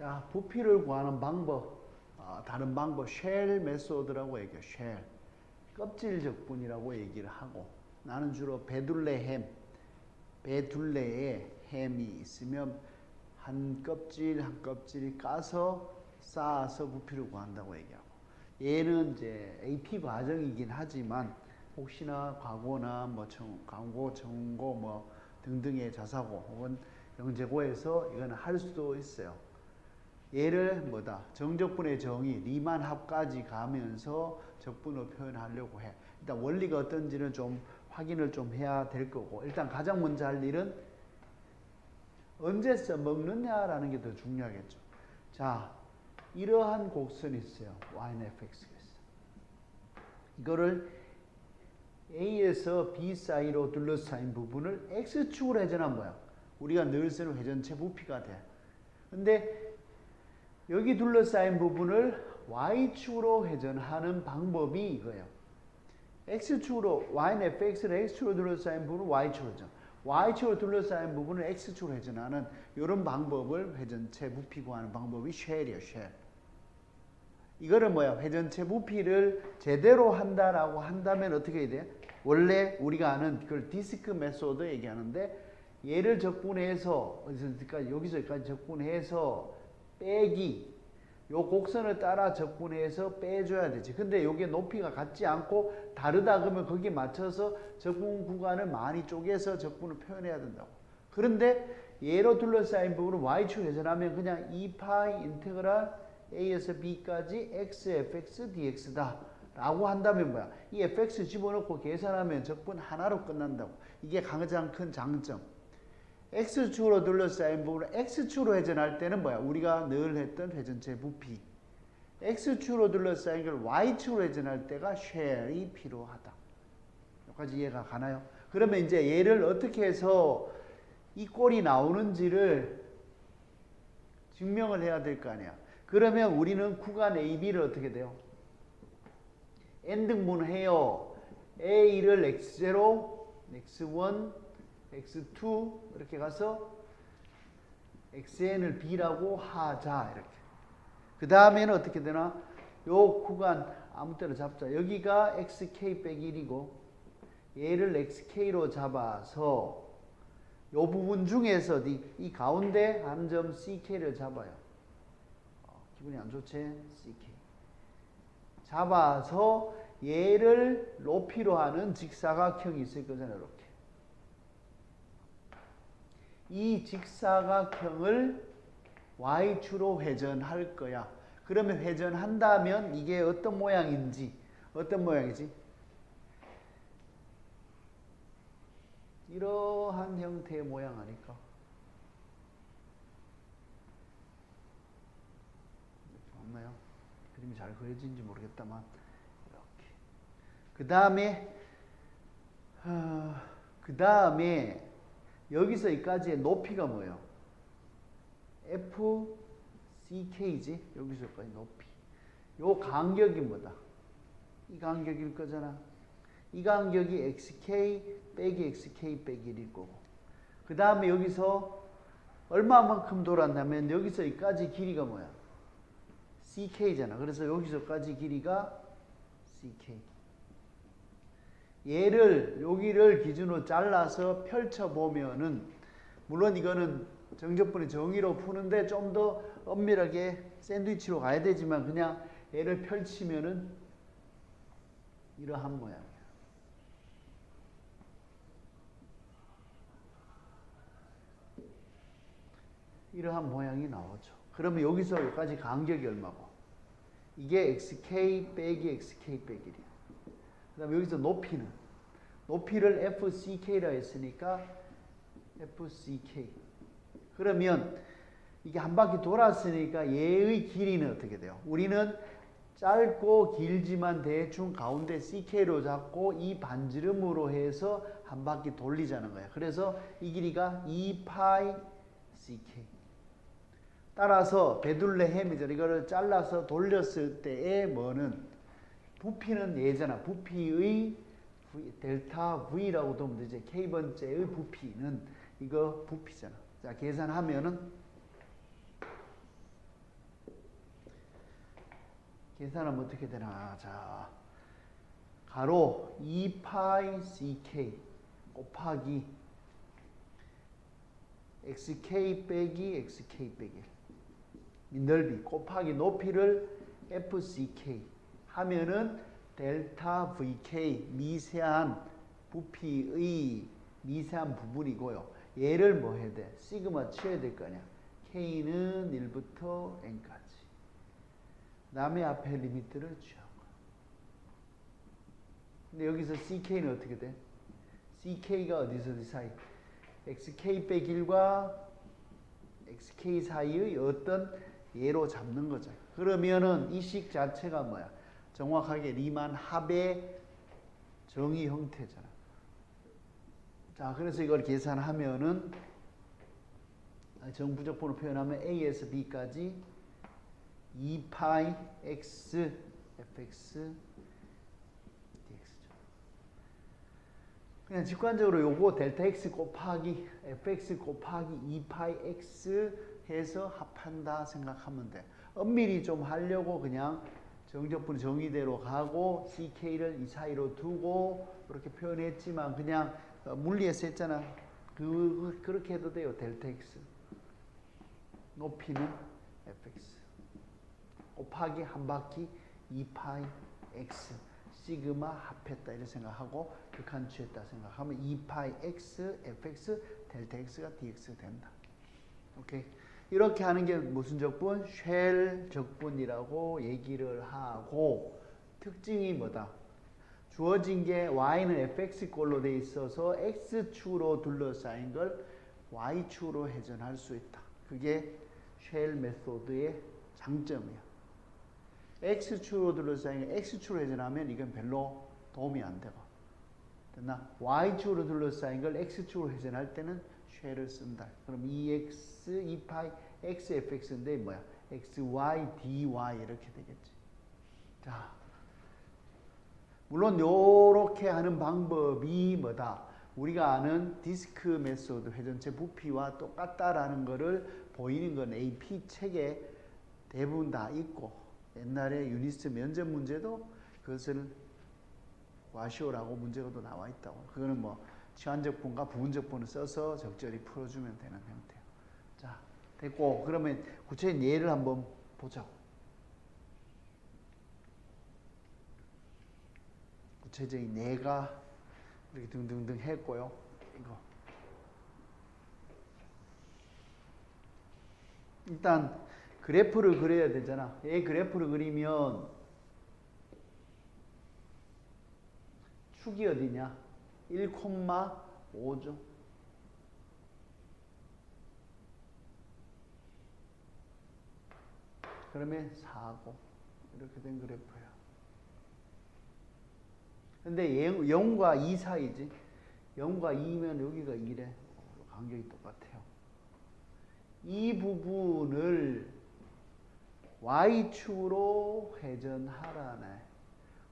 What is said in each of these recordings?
자, 부피를 구하는 방법, 어, 다른 방법, 쉘 메소드라고 얘기해요. 쉘. 껍질 적분이라고 얘기를 하고, 나는 주로 배둘레 햄, 배둘레에 햄이 있으면 한 껍질 한 껍질 까서 쌓아서 부피를 구한다고 얘기하고, 얘는 이제 AP 과정이긴 하지만 혹시나 과거나 뭐 청, 광고, 정고 뭐 등등의 자사고 혹은 영재고에서 이거는 할 수도 있어요. 얘를 뭐다 정적분의 정의 리만 합까지 가면서 적분으로 표현하려고 해. 일단 원리가 어떤지는 좀 확인을 좀 해야 될 거고 일단 가장 먼저 할 일은 언제 써먹느냐라는 게 더 중요하겠죠. 자, 이러한 곡선이 있어요. YNFX가 있어. 이거를 A에서 B 사이로 둘러싸인 부분을 X축으로 회전한 거야. 우리가 늘 쓰는 회전체 부피가 돼. 근데 여기 둘러싸인 부분을 Y축으로 회전하는 방법이 이거예요. X축으로, Y는 FX를 X축으로 둘러싸인 부분을 Y축으로 회전. Y축으로 둘러싸인 부분을 X축으로 회전하는 이런 방법을 회전체 부피 구하는 방법이 쉘이에요, 쉘. 이거를 뭐야? 회전체 부피를 제대로 한다라고 한다면 어떻게 해야 돼? 원래 우리가 아는 그걸 디스크 메소드 얘기하는데 얘를 적분해서 어디서까지 여기서까지 적분해서 빼기 요 곡선을 따라 적분해서 빼줘야 되지. 근데 요게 높이가 같지 않고 다르다 그러면 거기에 맞춰서 적분 구간을 많이 쪼개서 적분을 표현해야 된다고. 그런데 얘로 둘러싸인 부분을 y축 회전하면 그냥 2파이 인테그랄 a에서 b까지 x fx dx다. 라고 한다면 뭐야? 이 fx 집어넣고 계산하면 적분 하나로 끝난다고. 이게 가장 큰 장점. X축으로 둘러싸인 부분을 X축으로 회전할 때는 뭐야? 우리가 늘 했던 회전체 부피. X축으로 둘러싸인 걸 Y축으로 회전할 때가 쉘이 필요하다. 여기까지 이해가 가나요? 그러면 이제 얘를 어떻게 해서 이 꼴이 나오는지를 증명을 해야 될 거 아니야. 그러면 우리는 구간 AB를 어떻게 돼요? n등분 해요. A를 x0, x1, x2 이렇게 가서 xn을 b라고 하자 이렇게. 그 다음에는 어떻게 되나? 요 구간 아무 때나 잡자. 여기가 xk 빼기 1이고 얘를 xk로 잡아서 요 부분 중에서 이, 이 가운데 한 점 ck를 잡아요. 어, 기분이 안 좋지? ck. 잡아서 얘를 높이로 하는 직사각형이 있을 거잖아요. 이렇게. 이 직사각형을 y축으로 회전할 거야. 그러면 회전한다면 이게 어떤 모양인지 어떤 모양이지? 이러한 형태의 모양 아닐까? 맞나요? 그림이 잘 그려진지 모르겠다만 이렇게. 그 다음에 어, 그 다음에 여기서 여기까지의 높이가 뭐예요? F, CK지? 여기서까지 높이. 요 간격이 뭐다? 이 간격일 거잖아. 이 간격이 XK 빼기 XK 빼기 1일 거고. 그 다음에 여기서 얼마만큼 돌았냐면 여기서 여기까지 길이가 뭐야? CK잖아. 그래서 여기서까지 길이가 CK. 얘를 여기를 기준으로 잘라서 펼쳐 보면은 물론 이거는 정적분의 정의로 푸는데 좀 더 엄밀하게 샌드위치로 가야 되지만 그냥 얘를 펼치면은 이러한 모양이야. 이러한 모양이 나오죠. 그러면 여기서 여기까지 간격이 얼마고? 이게 xk 빼기 xk 빼기 1이야. 그 다음에 여기서 높이는 높이를 FCK라 했으니까 FCK 그러면 이게 한 바퀴 돌았으니까 얘의 길이는 어떻게 돼요? 우리는 짧고 길지만 대충 가운데 CK로 잡고 이 반지름으로 해서 한 바퀴 돌리자는 거예요. 그래서 이 길이가 2파이 CK 따라서 베둘레 햄이죠. 이거를 잘라서 돌렸을 때의 뭐는 부피는 예잖아. 부피의 v, 델타 V라고도 하면 되지. K번째의 부피는 이거 부피잖아. 자, 계산하면은 계산하면 어떻게 되나? 자, 가로 2파이 ck 곱하기 xk 빼기 xk 빼기 이 넓이 곱하기 높이를 fck 하면은 델타 vk 미세한 부피의 미세한 부분이고요. 얘를 뭐 해야 돼? 시그마 치어야 될거 아니야. k는 1부터 n까지. 남의 앞에 리미트를 취하고. 근데 여기서 ck는 어떻게 돼? ck가 어디서 어디 사이? xk 빼기 1과 xk 사이의 어떤 예로 잡는 거죠. 그러면은 이 식 자체가 뭐야? 정확하게 리만 합의 정의 형태잖아. 자, 그래서 이걸 계산하면은 정부적분을 표현하면 a에서 b까지 2파이 x fx dx죠. 그냥 직관적으로 요거 델타 x 곱하기 fx 곱하기 2파이 x 해서 합한다 생각하면 돼. 엄밀히 좀 하려고 그냥 정적분 정의대로 가고 ck를 이 사이로 두고 그렇게 표현했지만 그냥 어, 물리에서 했잖아. 그 그렇게 해도 돼요. 델타 x 높이는 fx 곱하기 한 바퀴 2파이 x 시그마 합했다 이렇게 생각하고 극한 취했다 생각하면 2파이 x fx 델타 x가 dx 된다. 오케이. 이렇게 하는 게 무슨 적분? 쉘 적분이라고 얘기를 하고 특징이 뭐다? 주어진 게 y는 fx꼴로 돼 있어서 x축으로 둘러싸인 걸 y축으로 회전할 수 있다. 그게 쉘 메소드의 장점이야. x축으로 둘러싸인 게 x축으로 회전하면 이건 별로 도움이 안 되고 됐나? y축으로 둘러싸인 걸 x축으로 회전할 때는 쉘을 쓴다. 그럼 2x, 2파이, x, fx인데 뭐야? x, y, dy 이렇게 되겠지. 자, 물론 요렇게 하는 방법이 뭐다? 우리가 아는 디스크 메소드 회전체 부피와 똑같다라는 거를 보이는 건 AP 책에 대부분 다 있고 옛날에 유니스트 면접 문제도 그것을 와시오라고 문제가 또 나와 있다고. 그거는 뭐 시한적분과 부분적분을 써서 적절히 풀어주면 되는 형태예요. 자, 됐고 그러면 구체적인 예를 한번 보자고. 구체적인 예가 이렇게 등등등 했고요. 이거 일단 그래프를 그려야 되잖아. 이 그래프를 그리면 축이 어디냐? 1,5죠. 그러면 4고 이렇게 된 그래프야. 근데 0과 2 사이지. 0과 2면 여기가 2래. 간격이 똑같아요. 이 부분을 y축으로 회전하라네.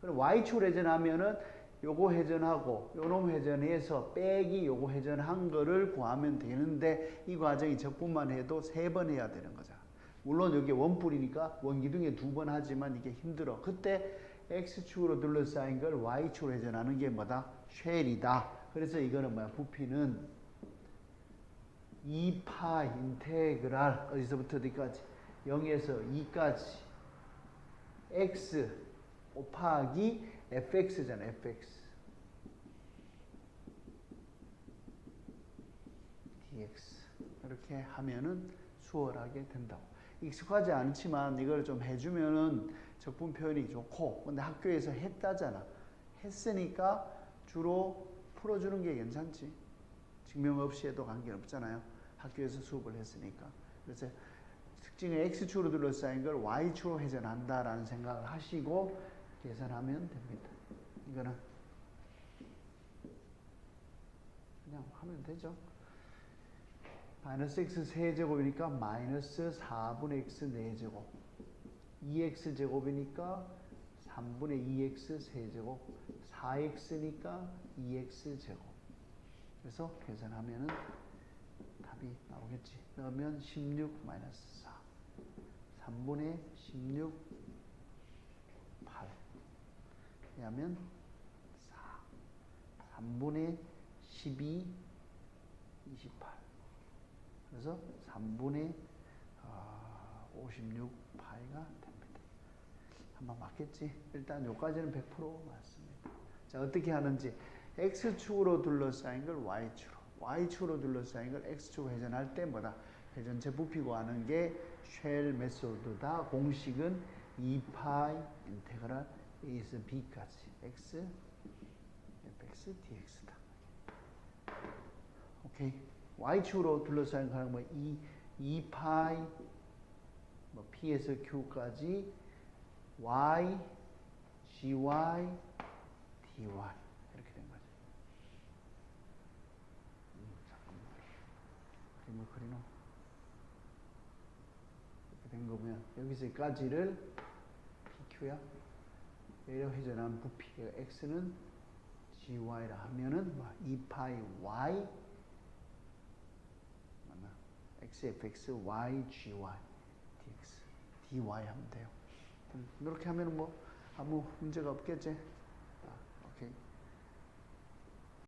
그럼 y축으로 회전하면은 요거 회전하고 요놈 회전해서 빼기 요거 회전한 거를 구하면 되는데 이 과정이 적분만 해도 세 번 해야 되는 거잖아. 물론 여기 원뿔이니까 원기둥에 두 번 하지만 이게 힘들어. 그때 x축으로 둘러싸인 걸 y축으로 회전하는 게 뭐다? 쉘이다. 그래서 이거는 뭐야? 부피는 2파 인테그랄 어디서부터 어디까지? 0에서 2까지 x 곱하기 fx잖아, fx. dx. 이렇게 하면은 수월하게 된다고. 익숙하지 않지만 이걸 좀 해주면은 적분 표현이 좋고, 근데 학교에서 했다잖아. 했으니까 주로 풀어주는 게 괜찮지. 증명 없이 해도 관계없잖아요. 학교에서 수업을 했으니까. 그래서 특징의 x축으로 둘러싸인 걸 y축으로 회전한다라는 생각을 하시고 계산하면 됩니다. 이거는 그냥 하면 되죠. 마이너스 x 세제곱이니까 마이너스 4분의 x 4제곱 2x 제곱이니까 3분의 2x 세제곱 4x니까 2x 제곱 그래서 계산하면은 답이 나오겠지. 그러면 16 마이너스 4 3분의 16 하면 4. 3분의 12, 28. 그래서 3분의 아, 56 파이가 됩니다. 한번 맞겠지? 일단 여기까지는 100% 맞습니다. 자, 어떻게 하는지 x축으로 둘러싸인 걸 y축으로, y축으로 둘러싸인 걸 x축으로 회전할 때 뭐다? 회전체 부피고 하는 게 쉘 메소드다. 공식은 2파이 인테그랄 a에서 b까지 x fx dx다. 오케이. y축으로 둘러싸인 거는 뭐 2, 2파이 뭐 p에서 q까지 y, gy, dy 이렇게 된. 음, 잠깐만. 그림을 그리노? 이렇게 된거 보면 여기서까지를 pq야. 회전한 부피 x는 gy라 하면은 뭐 2파이 y 맞나? xfx y gy dx dy 하면 돼요. 음, 이렇게 하면 뭐 아무 문제가 없겠지?